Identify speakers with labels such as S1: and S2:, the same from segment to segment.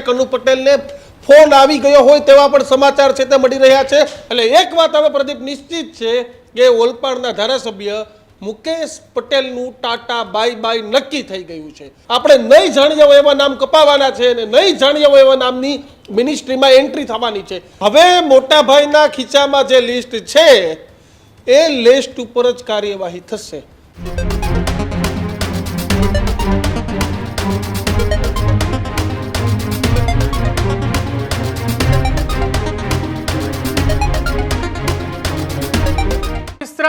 S1: કનુ પટેલને ફોન આવી ગયો હોય તેવા પણ સમાચાર છે તે મળી રહ્યા છે. એટલે એક વાત હવે પ્રદીપ નિશ્ચિત છે કે ઓલપાડના ધારાસભ્ય મુકેશ પટેલનું ટાટા બાય બાય નક્કી થઈ ગયું છે. આપણે નહીં જાણીએ હોય એવા નામ કપાવાના છે અને નહીં જાણીએ હોય એવા નામની મિનિસ્ટ્રીમાં એન્ટ્રી થવાની છે. હવે મોટાભાઈના ખીચામાં જે લિસ્ટ છે, એ લિસ્ટ ઉપર જ કાર્યવાહી થશે.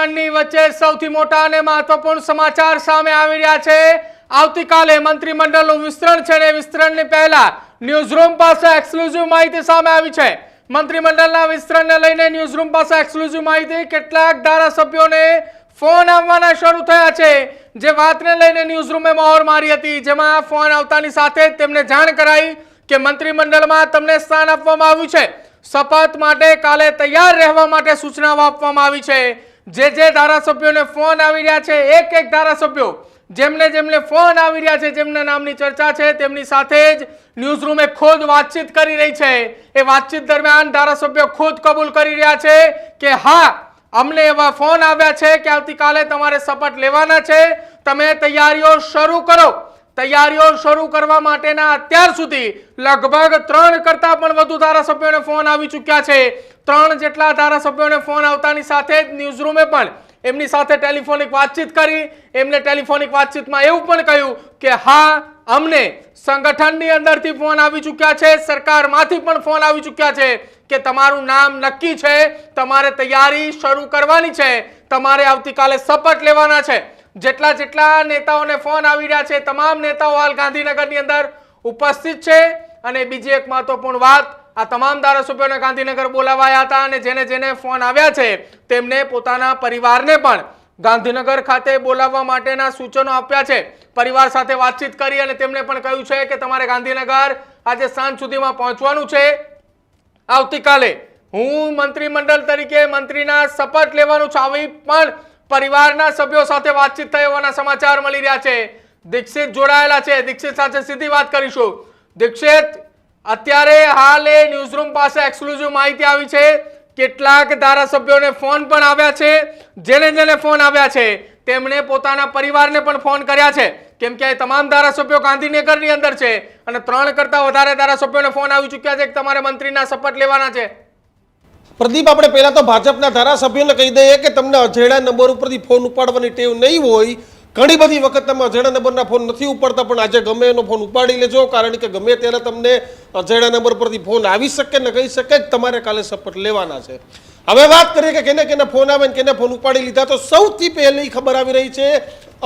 S2: વિસ્તરણની વચ્ચે સૌથી મોટા અને મહત્વપૂર્ણ સમાચાર સામે આવી રહ્યા છે. આવતીકાલે મંત્રીમંડળનું વિસ્તરણ છે અને વિસ્તરણની પહેલા ન્યૂઝરૂમ પાસે એક્સક્લુઝિવ માહિતી સામે આવી છે. મંત્રીમંડળના વિસ્તરણને લઈને ન્યૂઝરૂમ પાસે એક્સક્લુઝિવ માહિતી કેટલાક ધારાસભ્યોને ફોન આવવાના શરૂ થયા છે. જે વાતને લઈને ન્યૂઝરૂમે મહોર મારી હતી, જેમાં ફોન આવતાની સાથે તેમને જાણ કરાઈ કે મંત્રીમંડળમાં તમને સ્થાન આપવામાં આવ્યું છે. શપથ માટે કાલે તૈયાર રહેવા માટે સૂચનાઓ આપવામાં આવી છે. જે જે ધારાસભ્યોને ફોન આવી રહ્યા છે, એક એક ધારાસભ્યો જેમને જેમને ફોન આવી રહ્યા છે, જેમના નામની ચર્ચા છે, તેમની સાથે જ ન્યૂઝરૂમે ખુદ વાતચીત કરી રહી છે. એ વાતચીત દરમિયાન ધારાસભ્યો ખુદ કબૂલ કરી રહ્યા છે કે હા, અમને એવા ફોન આવ્યા છે કે આવતીકાલે તમારે શપથ લેવાના છે. તમે તૈયારીઓ શરૂ કરો. તૈયારીઓ શરૂ કરવા માટેના અત્યાર સુધી લગભગ ત્રણ કરતા પણ વધુ ધારાસભ્યોને ફોન આવી ચૂક્યા છે. ત્રણ જેટલા ધારાસભ્યોને ફોન આવતાની સાથે જ ન્યૂઝરૂમે પણ એમની સાથે ટેલિફોનિક વાતચીત કરી. એમને ટેલિફોનિક વાતચીતમાં એવું પણ કહ્યું કે, હા, અમને સંગઠનની અંદરથી ફોન આવી ચૂક્યા છે, સરકારમાંથી પણ ફોન આવી ચૂક્યા છે કે તમારું નામ નક્કી છે, તમારે તૈયારી શરૂ કરવાની છે, તમારે આવતીકાલે શપથ લેવાના છે. જેટલા જેટલા નેતાઓને ફોન આવી રહ્યા છે, તમામ નેતાઓ હાલ ગાંધીનગરની અંદર ઉપસ્થિત છે. અને બીજી એક મહત્વપૂર્ણ વાત આ તમામ ધારાસભ્યોને ગાંધીનગર બોલાવાયા હતા અને જેને જેને ફોન આવ્યા છે, તેમને પોતાના પરિવારને પણ ગાંધીનગર ખાતે બોલાવવા માટેના સૂચનો આપ્યા છે. પરિવાર સાથે વાતચીત કરી અને તેમને પણ કહ્યું છે કે તમારે ગાંધીનગર આજે સાંજ સુધીમાં પહોંચવાનું છે. આવતીકાલે હું મંત્રીમંડળ તરીકે મંત્રીના શપથ લેવાનું છું. આવી પણ પરિવારના સભ્યો સાથે વાતચીત થઈ હોવાના સમાચાર મળી રહ્યા છે. દીક્ષિત જોડાયેલા છે. દીક્ષિત સાથે સીધી વાત કરીશું. દીક્ષિત અત્યારે હાલ એ ન્યૂઝરૂમ પાસે એક્સક્લુઝિવ માહિતી આવી છે. કેટલાક ધારાસભ્યોને ફોન પણ આવ્યા છે. જેને જેને ફોન આવ્યા છે, તેમણે પોતાના પરિવારને પણ ફોન કર્યા છે. કેમ કે તમામ ધારાસભ્યો ગાંધીનગરની અંદર છે અને ત્રણ કરતા વધારે ધારાસભ્યોને ફોન આવી ચૂક્યા છે કે તમારે મંત્રીના શપથ લેવાના છે.
S1: પ્રદીપ, આપણે પહેલા તો ભાજપના ધારાસભ્યોને કહી દઈએ કે તમને અજેડા નંબર ઉપરથી ફોન ઉપાડવાની ટેવ નહીં હોય ઘણી બધી વખત તમે અજેડા નંબરના ફોન નથી ઉપાડતા, પણ આજે ગમે એનો ફોન ઉપાડી લેજો, કારણ કે ગમે ત્યારે તમને અજેડા નંબર પરથી ફોન આવી શકે ને કહી શકે, જ તમારે કાલે શપથ લેવાના છે. હવે વાત કરીએ કે કેને કેને ફોન આવે ને કેને ફોન ઉપાડી લીધા, તો સૌથી પહેલી ખબર આવી રહી છે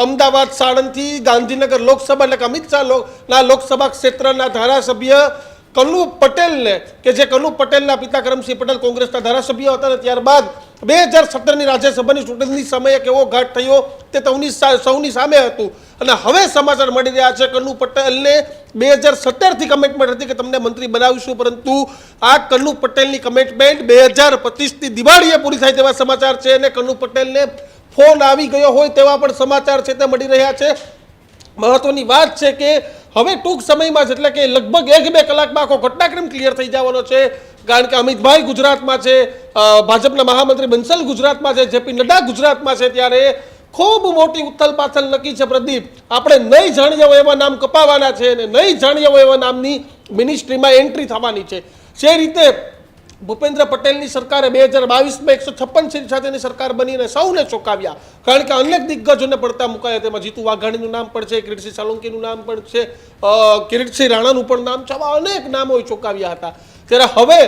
S1: અમદાવાદ સાણંદથી ગાંધીનગર લોકસભા, એટલે કે અમિત શાહ ના લોકસભા ક્ષેત્રના ધારાસભ્ય કનુ પટેલને, કે જે કનુ પટેલના પિતા કરમસિંહ પટેલ કોંગ્રેસના ધારાસભ્ય હતા ને ત્યારબાદ બે હજાર સત્તરની રાજ્યસભાની ચૂંટણીની સમયે કેવો ઘાટ થયો તે સૌની સૌની સામે હતું. અને હવે સમાચાર મળી રહ્યા છે કનુ પટેલને બે હજાર સત્તરથી કમિટમેન્ટ હતી કે તમને મંત્રી બનાવીશું, પરંતુ આ કનુ પટેલની કમિટમેન્ટ બે હજાર પચીસથી દિવાળીએ પૂરી થાય તેવા સમાચાર છે અને કનુ પટેલને ફોન આવી ગયો હોય તેવા પણ સમાચાર છે તે મળી રહ્યા છે. મહત્વની વાત છે કે હવે ટૂંક સમયમાં જ એટલે કે લગભગ એક બે કલાકમાં આખો ઘટનાક્રમ ક્લિયર થઈ જવાનો છે. કારણ કે અમિતભાઈ ગુજરાતમાં છે ભાજપના મહામંત્રી બંસલ ગુજરાતમાં છે, જેપી નડ્ડા ગુજરાતમાં છે, ત્યારે ખૂબ મોટી ઉથલ પાથલ નક્કી છે પ્રદીપ. આપણે નહીં જાણીએ હોય એવા નામ કપાવાના છે અને નહીં જાણીએ હોય એવા નામની મિનિસ્ટ્રીમાં એન્ટ્રી થવાની છે. જે રીતે ભૂપેન્દ્ર પટેલની સરકારે બે હજાર બાવીસમાં એકસો છપ્પન સીટ સાથેની સરકાર બનીને સૌને ચોંકાવ્યા. કારણ કે અનેક દિગ્ગજોને પડતા મુકાયા તેમાં જીતુ વાઘાણીનું નામ પણ છે, કિરીટસિંહ સોલંકીનું નામ પણ છે કિરીટસિંહ રાણાનું પણ નામ છે, આવા અનેક નામો ચોંકાવ્યા હતા. ત્યારે હવે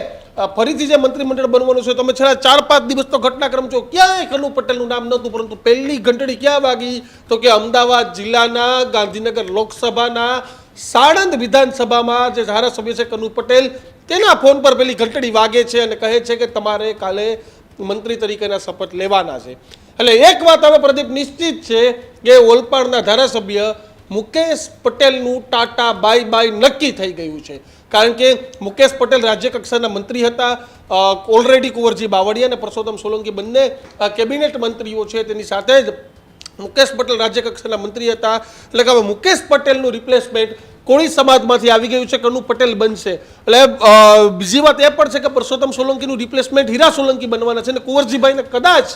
S1: ફરીથી જે મંત્રીમંડળ બનવાનું છે, તમે છેલ્લા ચાર પાંચ દિવસ તો ઘટનાક્રમ છો ક્યાંય કનુ પટેલનું નામ નહોતું, પરંતુ પહેલી ઘંટડી ક્યાં વાગી? તો કે અમદાવાદ જિલ્લાના, ગાંધીનગર લોકસભાના, સાણંદ વિધાનસભામાં જે ધારાસભ્ય છે કનુ પટેલ, તેના ફોન પર પેલી ઘંટડી વાગે છે અને કહે છે કે તમારે કાલે મંત્રી તરીકેના શપથ લેવાના છે. એટલે એક વાત હવે પ્રદીપ નિશ્ચિત છે કે ઓલપાડના ધારાસભ્ય મુકેશ પટેલનું ટાટા બાય બાય નક્કી થઈ ગયું છે. કારણ કે મુકેશ પટેલ રાજ્ય કક્ષાના મંત્રી હતા ઓલરેડી કુંવરજી બાવળિયા અને પરસોત્તમ સોલંકી બંને કેબિનેટ મંત્રીઓ છે. તેની સાથે જ મુકેશ પટેલ રાજ્ય કક્ષાના મંત્રી હતા. એટલે કે હવે મુકેશ પટેલનું રિપ્લેસમેન્ટ કોળી સમાજમાંથી આવી ગયું છે કનુ પટેલ બનશે. એટલે બીજી વાત એ પણ છે કે પરસોત્તમ સોલંકીનું રિપ્લેસમેન્ટ હીરા સોલંકી બનવાના છે અને કુંવરજીભાઈને કદાચ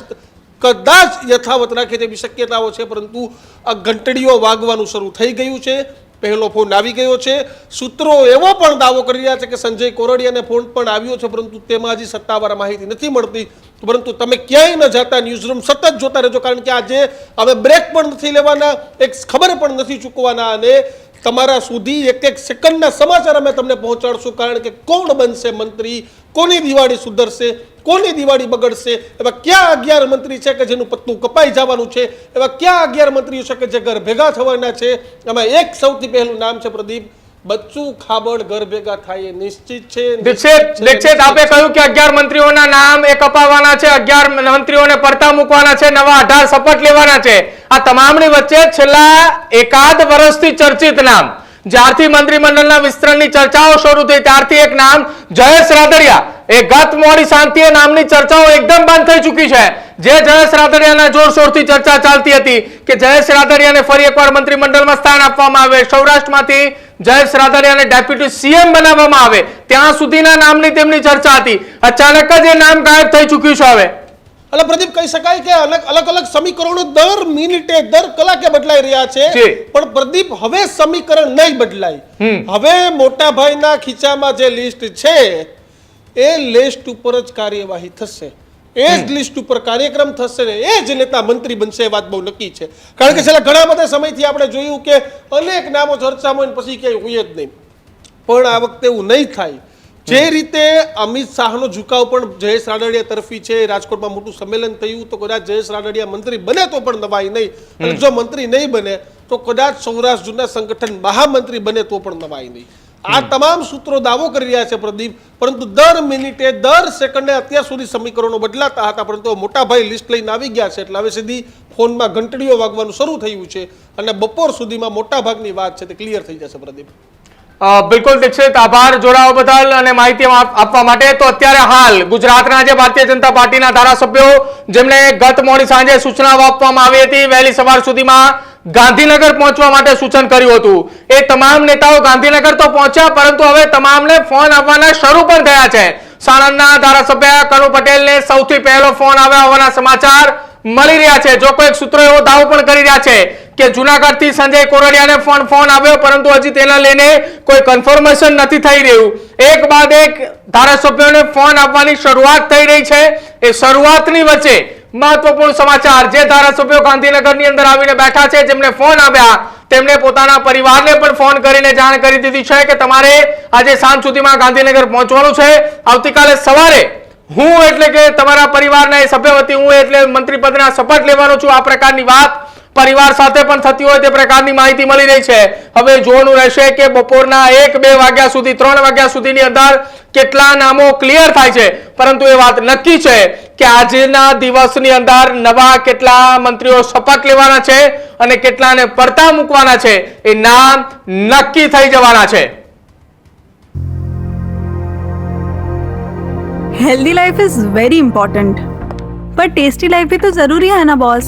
S1: કદાચ યથાવત રાખે તેવી શક્યતાઓ છે, પરંતુ આ ઘંટડીઓ વાગવાનું શરૂ થઈ ગયું છે, પહેલો ફોન આવી ગયો છે. સૂત્રો એવો પણ દાવો કરી રહ્યા છે કે સંજય કોરડિયાને ફોન પણ આવ્યો છે, પરંતુ તેમાં હજી સત્તાવાર માહિતી નથી મળતી. પરંતુ તમે ક્યાંય ન જતા ન્યૂઝરૂમ સતત જોતા રહેજો, કારણ કે આજે હવે બ્રેક પણ નથી લેવાના, એક ખબર પણ નથી ચૂકવાના અને તમારા સુધી એક એક સેકન્ડના સમાચાર અમે તમને પહોંચાડશું કારણ કે કોણ બનશે મંત્રી, કોની દિવાળી સુધરશે, કોની દિવાળી બગડશે, એવા ક્યાં અગિયાર મંત્રી છે કે જેનું પત્તું કપાઈ જવાનું છે, એવા ક્યાં અગિયાર મંત્રીઓ છે કે જે ઘર ભેગા થવાના છે? એમાં એક સૌથી પહેલું નામ છે પ્રદીપ. બચ્ચું ખાબડ ઘર ભેગા થાય એ નિશ્ચિત છે
S2: દીક્ષિત દીક્ષિત આપે કહ્યું કે અગિયાર મંત્રીઓના નામ એ કપાવવાના છે અગિયાર મંત્રીઓને પડતા મૂકવાના છે નવા અઢાર શપથ લેવાના છે. આ તમામની વચ્ચે છેલ્લા એકાદ વર્ષથી ચર્ચિત નામ. જ્યારથી મંત્રીમંડળના વિસ્તરણની ચર્ચાઓ શરૂ થઈ ત્યારથી એક નામ જયેશ રાદડિયા. એ ગત મોડી શાંતિએ નામની ચર્ચાઓ એકદમ બંધ થઈ ચૂકી છે. જે જયેશ રાદડિયાના જોરશોરથી ચર્ચા ચાલતી હતી કે જયેશ રાદડિયાને ફરી એકવાર મંત્રીમંડળમાં સ્થાન આપવામાં આવે સૌરાષ્ટ્રમાંથી જયેશ રાદડિયાને ડેપ્યુટી સીએમ બનાવવામાં આવે. ત્યાં સુધીના નામની તેમની ચર્ચા હતી. અચાનક જ એ નામ ગાયબ થઈ ચૂક્યું છે હવે.
S1: એટલે પ્રદીપ કહી શકાય કે અલગ અલગ અલગ સમીકરણો દર મિનિટે દર કલાકે બદલાઈ રહ્યા છે. પણ પ્રદીપ હવે સમીકરણ નહીં બદલાય. હવે મોટા ભાઈના ખીચામાં જે લિસ્ટ છે એ લિસ્ટ ઉપર જ કાર્યવાહી થશે. એ જ લિસ્ટ ઉપર કાર્યક્રમ થશે ને એ જ નેતા મંત્રી બનશે એ વાત બહુ નક્કી છે. કારણ કે છેલ્લા ઘણા બધા સમયથી આપણે જોયું કે અનેક નામો ચર્ચામાં હોય પછી ક્યાંય હોય જ નહીં. પણ આ વખતે એવું નહીં થાય. જે રીતે અમિત શાહનો ઝુકાવ પણ જયેશ રાદડિયા તરફી છે રાજકોટમાં મોટું સંમેલન થયું તો કદાચ જયેશ રાદડિયા મંત્રી બને તો પણ નવાઈ નહીં. અને જો મંત્રી નહીં બને તો કદાચ સૌરાષ્ટ્ર જૂના સંગઠન મહામંત્રી બને તો પણ નવાઈ નહીં. આ તમામ સૂત્રો દાવો કરી રહ્યા છે પ્રદીપ. પરંતુ દર મિનિટે, દર સેકન્ડે અત્યાર સુધી સમીકરણો બદલાતા હતા, પરંતુ મોટાભાઈ લિસ્ટ લઈને આવી ગયા છે. એટલે હવે સીધી ફોનમાં ઘંટડીઓ વાગવાનું શરૂ થયું છે અને બપોર સુધીમાં મોટાભાગની વાત છે તે ક્લિયર થઈ જશે પ્રદીપ.
S2: બિલકુલ દીક્ષિત આભાર જોડાવા બદલ અને માહિતી આપવા માટે. તો અત્યારે હાલ ગુજરાતના જે ભારતીય જનતા પાર્ટીના ધારાસભ્યો, જેમને ગત મોડી સાંજે સૂચનાઓ આપવામાં આવી હતી, વહેલી સવાર સુધીમાં ગાંધીનગર પહોંચવા માટે સૂચન કર્યું હતું. એ તમામ નેતાઓ ગાંધીનગર તો પહોંચ્યા, પરંતુ હવે તમામને ફોન આવવાના શરૂ પણ થયા છે. સાણંદના ધારાસભ્ય કનુ પટેલને સૌથી પહેલો ફોન આવ્યા હોવાના સમાચાર મળી રહ્યા છે. જો કોઈક સૂત્રો એવો દાવો પણ કરી રહ્યા છે કે જુનાગઢથી સંજય કોરડિયાને ફોન ફોન આવ્યો, પરંતુ હજી તેના લઈને કોઈ કન્ફર્મેશન નથી થઈ રહ્યું. એક બાદ એક ધારાસભ્યોને ફોન આપવાની શરૂઆત થઈ રહી છે. એ શરૂઆતની વચ્ચે મહત્વપૂર્ણ સમાચાર જે ધારાસભ્યો ગાંધીનગરની અંદર આવીને બેઠા છે, જેમને ફોન આવ્યા, તેમણે પોતાના પરિવારને પણ ફોન કરીને જાણ કરી દીધી છે કે તમારે આજે સાંજ સુધીમાં ગાંધીનગર પહોંચવાનું છે. આવતીકાલે સવારે હું એટલે કે તમારા પરિવારના સભ્ય વતી હું એટલે મંત્રી પદના શપથ લેવાનો છું. આ પ્રકારની વાત પરિવાર સાથે પણ થતી હોય તે પ્રકારની માહિતી મળી રહી છે. હવે જોવાનું રહેશે કે બપોરના એક, બે વાગ્યા સુધી, ત્રણ વાગ્યા સુધીની અંદર કેટલા નામો ક્લિયર થાય છે. પરંતુ એ વાત નક્કી છે કે આજના દિવસની અંદર નવા કેટલા મંત્રીઓ શપથ લેવાના છે અને કેટલાને પડતા મૂકવાના છે એ નામ નક્કી થઈ જવાના છે.
S3: Healthy life is very important પણ ટેસ્ટી લાઈફ ભી તો જરૂરી હે ના બોસ